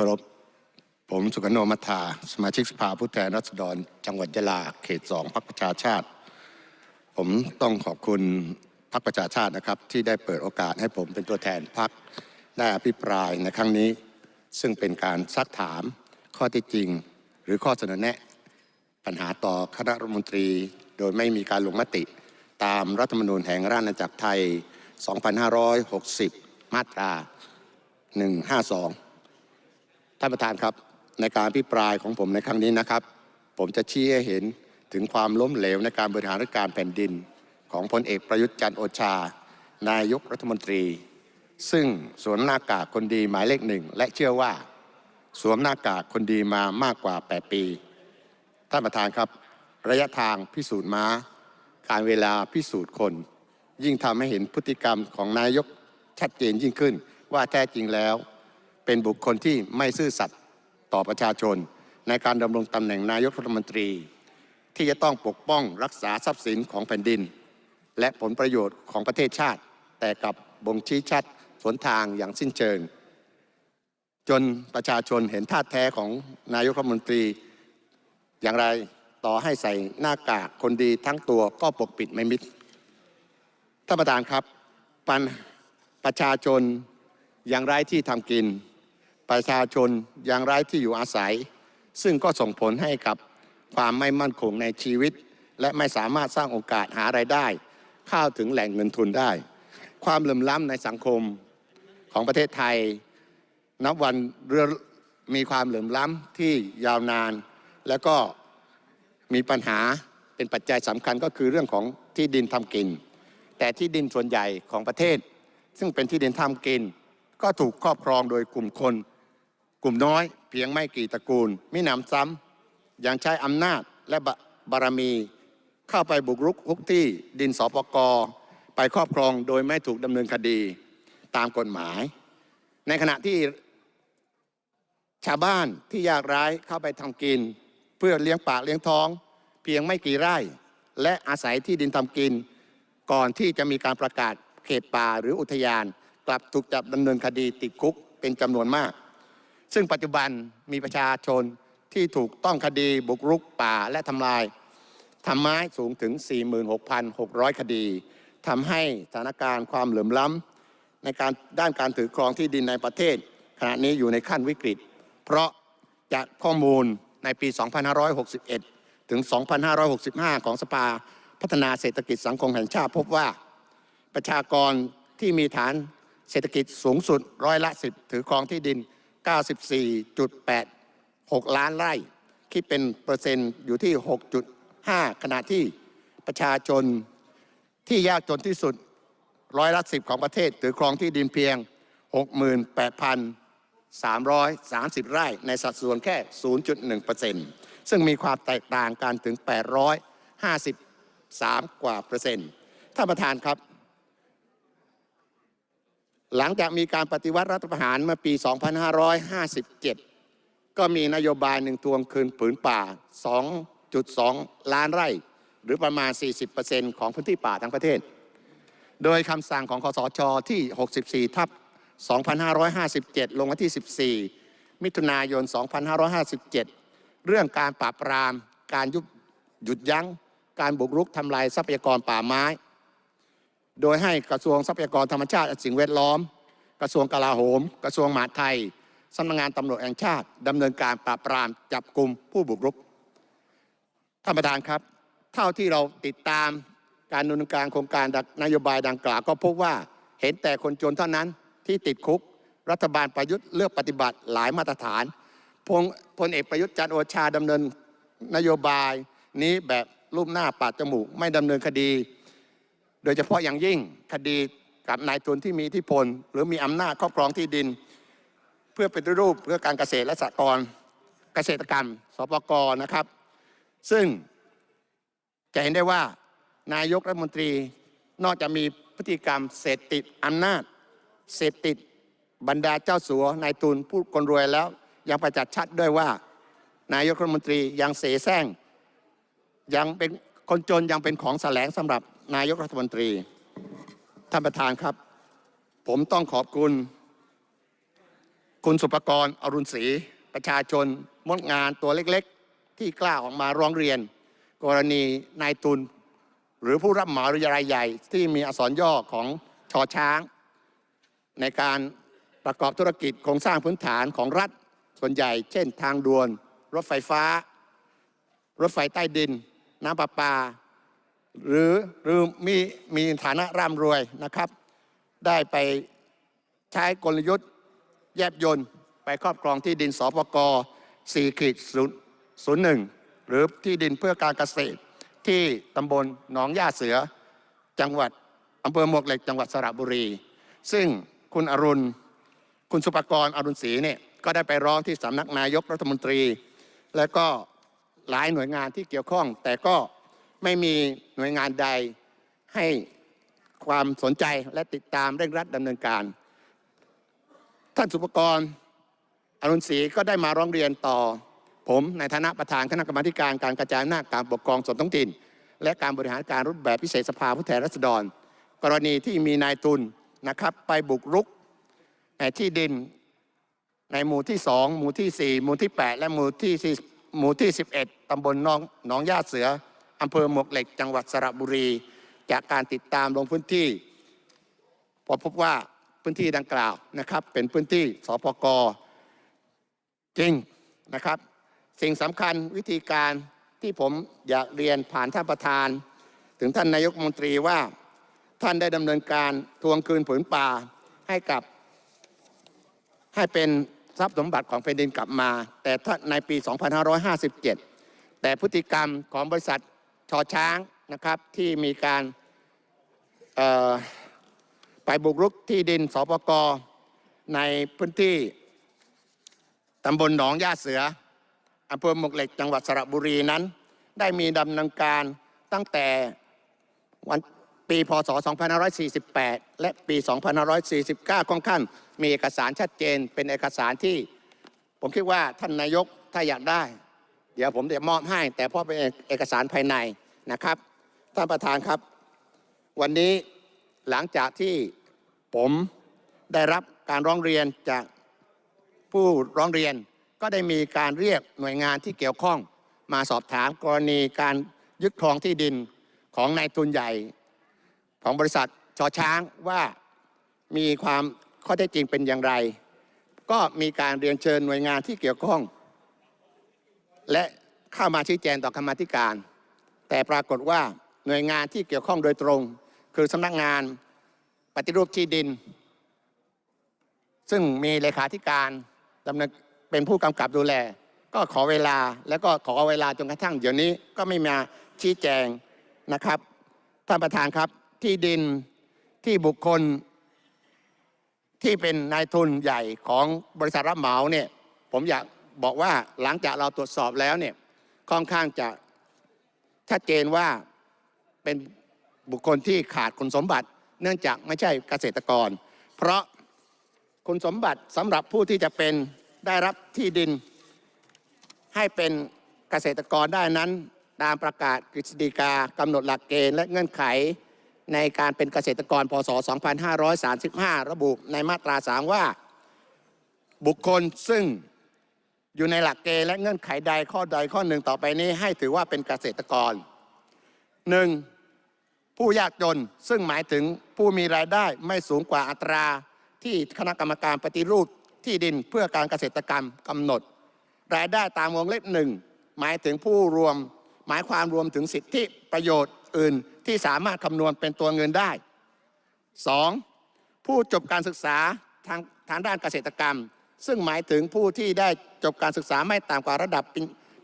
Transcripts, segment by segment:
เคารพ ผมสุกนโนมัทาสมาชิกสภาผู้แทนราษฎร จังหวัดยะลา เขตสองพรรคประชาชาติ ผมต้องขอบคุณพรรคประชาชาตินะครับ ที่ได้เปิดโอกาสให้ผมเป็นตัวแทนพรรคได้อภิปรายในครั้งนี้ ซึ่งเป็นการซักถามข้อที่จริง หรือข้อเสนอแนะ ปัญหาต่อคณะรัฐมนตรี โดยไม่มีการลงมติ ตามรัฐธรรมนูญแห่งราชอาณาจักรไทย 2560 มาตรา 152 ท่านประธานครับในการอภิปรายของผมในครั้งนี้นะครับ ผมจะชี้ให้เห็นถึงความล้มเหลวในการบริหารราชการแผ่นดิน ของพลเอกประยุทธ์จันโอชา นายกรัฐมนตรี ซึ่งสวมหน้ากากคนดีหมายเลขหนึ่งและเชื่อว่า สวมหน้ากากคนดีมามากกว่า 8 ปี ท่านประธานครับ ระยะทางพิสูจน์ม้า การเวลาพิสูจน์คน ยิ่งทำให้เห็นพฤติกรรมของนายกชัดเจนยิ่งขึ้นว่าแท้จริงแล้ว เป็นบุคคลที่ไม่ซื่อสัตย์ต่อประชาชน ในการดำรงตำแหน่งนายกรัฐมนตรี ที่จะต้องปกป้องรักษาทรัพย์สินของแผ่นดิน และผลประโยชน์ของประเทศชาติ แต่กับบ่งชี้ชัดสวนทางอย่างสิ้นเชิง จนประชาชนเห็นท่าแท้ของนายกรัฐมนตรี อย่างไรต่อให้ใส่หน้ากากคนดีทั้งตัวก็ปกปิดไม่มิดท่านประธานครับปัญประชาชนอยังไรที่ทำกิน ประชาชนยังไร้ที่อยู่อาศัย ซึ่งก็ส่งผลให้กับความไม่มั่นคงในชีวิต และไม่สามารถสร้างโอกาสหาไรายได้ เข้าถึงแหล่งเงินทุนได้ ความเหลื่อมล้ำในสังคมของประเทศไทย นับวันเรือมีความเหลื่อมล้ำที่ยาวนาน แล้วก็มีปัญหาเป็นปัจจัยสำคัญก็คือเรื่องของที่ดินทำกิน แต่ที่ดินส่วนใหญ่ของประเทศ ซึ่งเป็นที่ดินทำกิน ก็ถูกครอบครองโดยกลุ่มคน กลุ่มน้อยเพียงไม่กี่ตระกูลมิหนำซ้ำยังใช้อำนาจและบบารมี เข้าไปบุกรุกทุกที่ดินสปกไปครอบครองโดยไม่ถูกดำเนินคดีตามกฎหมาย ในขณะที่ชาวบ้านที่ยากไร้เข้าไปทำกิน เพื่อเลี้ยงปากเลี้ยงท้อง เพียงไม่กี่ไร่ และอาศัยที่ดินทำกิน ก่อนที่จะมีการประกาศเขตป่าหรืออุทยาน กลับถูกจับดำเนินคดีติดคุกเป็นจำนวนมาก ซึ่งปัจจุบันมีประชาชนที่ถูกต้องคดีบุกรุกป่าและทำลายทำไม้สูงถึง 46,600 คดีทำให้สถานการณ์ความเหลื่อมล้ำในการด้านการถือครองที่ดินในประเทศ ขณะนี้อยู่ในขั้นวิกฤต เพราะจากข้อมูลในปี 2561 ถึง 2565 ของสภาพัฒนาเศรษฐกิจสังคมแห่งชาติพบว่า ประชากรที่มีฐานเศรษฐกิจสูงสุดร้อยละ 10 ถือครองที่ดิน 94.86 ล้านไร่ คิดเป็นเปอร์เซ็นต์อยู่ที่ 6.5 ขณะที่ประชาชนที่ยากจนที่สุดร้อยละ10ของประเทศ ถือครองที่ดินเพียง 68,330 ไร่ ในสัดส่วนแค่ 0.1%ซึ่งมีความแตกต่างกันถึง 853 กว่าเปอร์เซ็นต์ท่านประธานครับ หลังจากมีการปฏิวัติรัฐประหารเมื่อปี 2557 ก็มีนโยบายหนึ่งทวงคืนผืนป่า 2.2 ล้านไร่ หรือประมาณ 40%ของพื้นที่ป่าทั้งประเทศ โดยคำสั่งของคอสชที่ 64 ทับ 2557 ลงวันที่ 14 มิถุนายน 2557 เรื่องการปราบปราม การยุบหยุดยั้ง การบุกรุกทำลายทรัพยากรป่าไม้ โดยให้กระทรวงทรัพยากรธรรมชาติและสิ่งแวดล้อม กระทรวงกลาโหม กระทรวงมหาดไทยสำนักงานตำรวจแห่งชาติดำเนินการปราบปรามจับกลุ่มผู้บุกรุกท่านประธานครับ เท่าที่เราติดตามการดำเนินการโครงการนโยบายดังกล่าวก็พบว่าเห็นแต่คนจนเท่านั้นที่ติดคุก รัฐบาลประยุทธ์เลือกปฏิบัติหลายมาตรฐานพลพลเอกประยุทธ์จันโอชาดำเนินนโยบายนี้แบบรูปหน้าปาดจมูก ไม่ดำเนินคดี โดยเฉพาะอย่างยิ่งคดีกับนายทุนที่มีอิทธิพล หรือมีอำนาจครอบครองที่ดิน เพื่อเป็นรูปเพื่อการเกษตรและสหกรณ์เกษตรกรรมสปกรนะครับ ซึ่งจะเห็นได้ว่านายกรัฐมนตรีนอกจากมีพฤติกรรมเสพติดอำนาจเสพติดบรรดาเจ้าสัวนายทุนผู้คนรวยแล้ว ยังประจักษ์ชัดด้วยว่า นายกรัฐมนตรียังเสแสร้งยังเป็นคนจนยังเป็นของแสลงสำหรับ นายกรัฐมนตรี ท่านประธานครับ ผมต้องขอบคุณ คุณสุปกรณ์อรุณศรีประชาชนมดงานตัวเล็กๆ ที่กล้าออกมาร้องเรียน กรณีนายทุน หรือผู้รับเหมารายใหญ่ ที่มีอักษรย่อของชอช้าง ในการประกอบธุรกิจโครงสร้างพื้นฐานของรัฐส่วนใหญ่ เช่น ทางด่วน รถไฟฟ้า รถไฟใต้ดิน น้ำประปา หรือหรือมีมีฐานะร่ำรวยนะครับ ได้ไปใช้กลยุทธ์แยบยนต์ไปครอบครองที่ดินสปก4ขีดศูนย์หนึ่งหรือที่ดินเพื่อการเกษตรที่ตำบลหนองย่าเสือจังหวัดอำเภอหมวกเหล็กจังหวัดสระบุรี ซึ่งคุณอรุณ คุณสุปกรอรุณศรีเนี่ยก็ได้ไปร้องที่สำนักนายกรัฐมนตรี และก็หลายหน่วยงานที่เกี่ยวข้อง แต่ก็ ไม่มีหน่วยงานใดให้ความสนใจและติดตามเร่งรัดดำเนินการ ท่านสุปกรณ์อรุณศรีก็ได้มาร้องเรียนต่อ ผมในฐานะประธานคณะกรรมาการการกระจายอำนาจการปกครองส่วนท้องถิ่น และการบริหารการรูปแบบพิเศษสภาผู้แทนราษฎร กรณีที่มีนายทุนนะครับไปบุกรุกในที่ดินในหมู่ที่ 2 หมู่ที่ 4 หมู่ที่ 8 และหมู่ที่หมู่ที่ 11ตำบลหนองหนองย่าเสือ อำเภอหมวกเหล็กจังหวัดสระบุรี จากการติดตามลงพื้นที่พอพบว่าพื้นที่ดังกล่าวนะครับ เป็นพื้นที่สปกจริงนะครับ สิ่งสำคัญวิธีการที่ผมอยากเรียนผ่านท่านประธาน ถึงท่านนายกมนตรีว่าท่านได้ดำเนินการทวงคืนผืนป่าให้กับ ให้เป็นทรัพย์สมบัติของแผ่นดินกลับมา แต่ในปี 2557 แต่พฤติกรรมของบริษัท ชอช้างนะครับที่มีการไปบุกรุกที่ดินสปกในพื้นที่ตำบลหนองย่าเสืออำเภอหมกเหล็กจังหวัดสระบุรีนั้น ได้มีดำเนินการตั้งแต่วันปีพศ 2548 และปี 2549ค่อนข้างมีเอกสารชัดเจน เป็นเอกสารที่ผมคิดว่าท่านนายกถ้าอยากได้ เดี๋ยวผมจะมอบให้ แต่เพราะเป็นเอกสารภายในนะครับ ท่านประธานครับ วันนี้หลังจากที่ผมได้รับการร้องเรียนจากผู้ร้องเรียนก็ได้มีการเรียกหน่วยงานที่เกี่ยวข้อง มาสอบถามกรณีการยึดครองที่ดินของนายทุนใหญ่ ของบริษัทชอช้างว่ามีความข้อเท็จจริงเป็นอย่างไร ก็มีการเรียนเชิญหน่วยงานที่เกี่ยวข้อง และเข้ามาชี้แจงต่อคณะธิการ แต่ปรากฏว่าหน่วยงานที่เกี่ยวข้องโดยตรง คือสำนักงานปฏิรูปที่ดิน ซึ่งมีเลขาธิการดำเนินเป็นผู้กำกับดูแล ก็ขอเวลาแล้วก็ขอเวลาจนกระทั่งเดี๋ยวนี้ก็ไม่มาชี้แจงนะครับท่านประธานครับที่ดินที่บุคคล ที่เป็นนายทุนใหญ่ของบริษัทรับเหมาเนี่ยผมอยาก บอกว่าหลังจากเราตรวจสอบแล้วเนี่ยค่อนข้างจะชัดเจนว่าเป็นบุคคลที่ขาดคุณสมบัติ เนื่องจากไม่ใช่เกษตรกร เพราะคุณสมบัติสำหรับผู้ที่จะเป็นได้รับที่ดิน ให้เป็นเกษตรกรได้นั้น ตามประกาศกฤษฎีกากำหนดหลักเกณฑ์และเงื่อนไขในการเป็นเกษตรกรพศ 2535 ระบุในมาตรา 3 ว่า บุคคลซึ่ง อยู่ในหลักเกณฑ์และเงื่อนไขใดข้อใดข้อหนึ่งต่อไปนี้ให้ถือว่าเป็นเกษตรกรหนึ่งผู้ยากจนซึ่งหมายถึงผู้มีรายได้ไม่สูงกว่าอัตรา ที่คณะกรรมการปฏิรูปที่ดินเพื่อการเกษตรกรรมกำหนด รายได้ตามวงเล็บหนึ่งหมายถึงผู้รวม หมายความรวมถึงสิทธิประโยชน์อื่นที่สามารถคำนวณเป็นตัวเงินได้ 2. ผู้จบการศึกษาทางทางด้านเกษตรกรรม ซึ่งหมายถึงผู้ที่ได้จบการศึกษาไม่ต่ำกว่าระดับ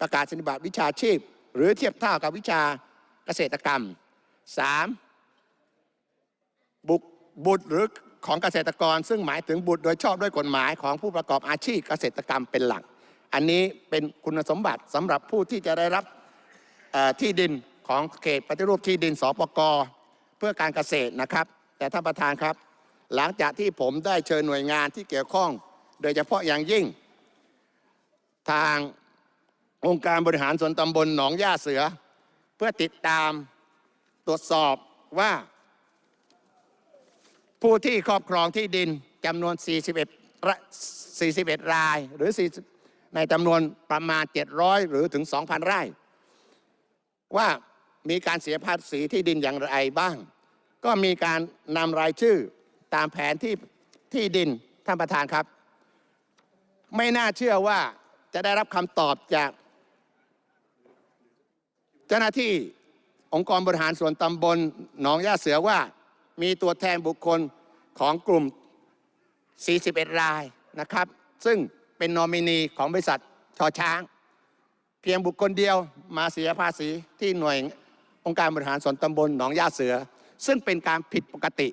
ประกาศนียบัตรวิชาชีพ หรือเทียบเท่ากับวิชาเกษตรกรรม 3. บุบุตรหรือของเกษตรกร ซึ่งหมายถึงบุตรโดยชอบด้วยกฎหมายของผู้ประกอบอาชีพเกษตรกรรมเป็นหลัก อันนี้เป็นคุณสมบัติสำหรับผู้ที่จะได้รับที่ดินของเขตปฏิรูปที่ดินสปกเพื่อการเกษตรนะครับ แต่ท่านประธานครับ หลังจากที่ผมได้เชิญหน่วยงานที่เกี่ยวข้อง โดยเฉพาะอย่างยิ่ง ทางองค์การบริหารส่วนตำบลหนองย่าเสือ เพื่อติดตามตรวจสอบว่า ผู้ที่ครอบครองที่ดินจำนวน 41 41 รายหรือ ในจำนวนประมาณ 700 หรือถึง 2,000 ไร่ ว่ามีการเสียภาษีที่ดินอย่างไรบ้าง ก็มีการนำรายชื่อตามแผนที่ที่ดินท่านประธานครับ ไม่น่าเชื่อว่าจะได้รับคำตอบจาก เจ้าหน้าที่องค์กรบริหารส่วนตำบลหนองย่าเสือว่ามีตัวแทนบุคคลของกลุ่ม 41 รายนะครับ ซึ่งเป็นนอมินีของบริษัทชอช้าง เพียงบุคคลเดียวมาเสียภาษีที่หน่วยองค์การบริหารส่วนตำบลหนองย่าเสือ ซึ่งเป็นการผิดปกติ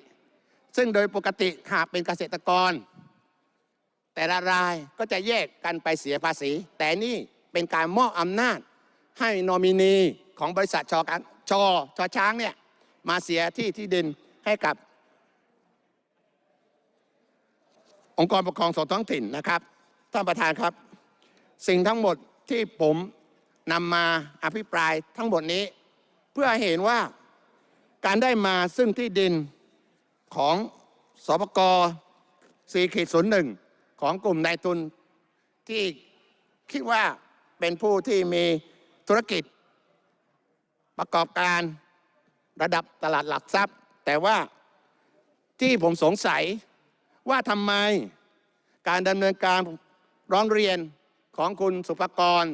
ซึ่งโดยปกติหากเป็นเกษตรกร แต่ละรายก็จะแยกกันไปเสียภาษี แต่นี่เป็นการมอบอำนาจให้นอมินีของบริษัทชอการชอชอช้างเนี่ยมาเสียที่ที่ดินให้กับ องค์กรปกครองส่วนท้องถิ่นนะครับท่านประธานครับ สิ่งทั้งหมดที่ผมนำมาอภิปรายทั้งหมดนี้ เพื่อเห็นว่าการได้มาซึ่งที่ดินของสปก4ขีดศูนย์หนึ่ง ของกลุ่มนายทุนที่คิดว่าเป็นผู้ที่มีธุรกิจ ประกอบการระดับตลาดหลักทรัพย์ แต่ว่าที่ผมสงสัยว่าทำไมการดำเนินการร้องเรียนของคุณสุภกร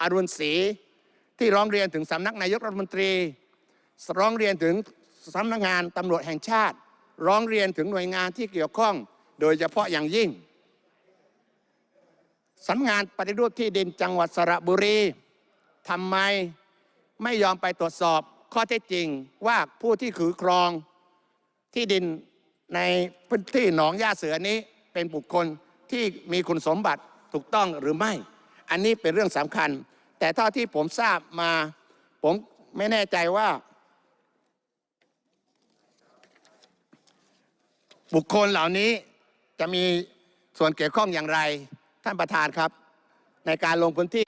อรุณศรีที่ร้องเรียนถึงสำนักนายกรัฐมนตรี ร้องเรียนถึงสำนักงานตำรวจแห่งชาติ ร้องเรียนถึงหน่วยงานที่เกี่ยวข้อง โดยเฉพาะอย่างยิ่ง สำนักงานปฏิรูปที่ดินจังหวัดสระบุรีทำไมไม่ยอมไปตรวจสอบข้อเท็จจริงว่าผู้ที่ถือครองที่ดินในพื้นที่หนองย่าเสือนี้เป็นบุคคลที่มีคุณสมบัติถูกต้องหรือไม่ อันนี้เป็นเรื่องสำคัญ แต่เท่าที่ผมทราบมา ผมไม่แน่ใจว่า บุคคลเหล่านี้จะมีส่วนเกี่ยวข้องอย่างไร ท่านประธานครับ ในการลงพื้นที่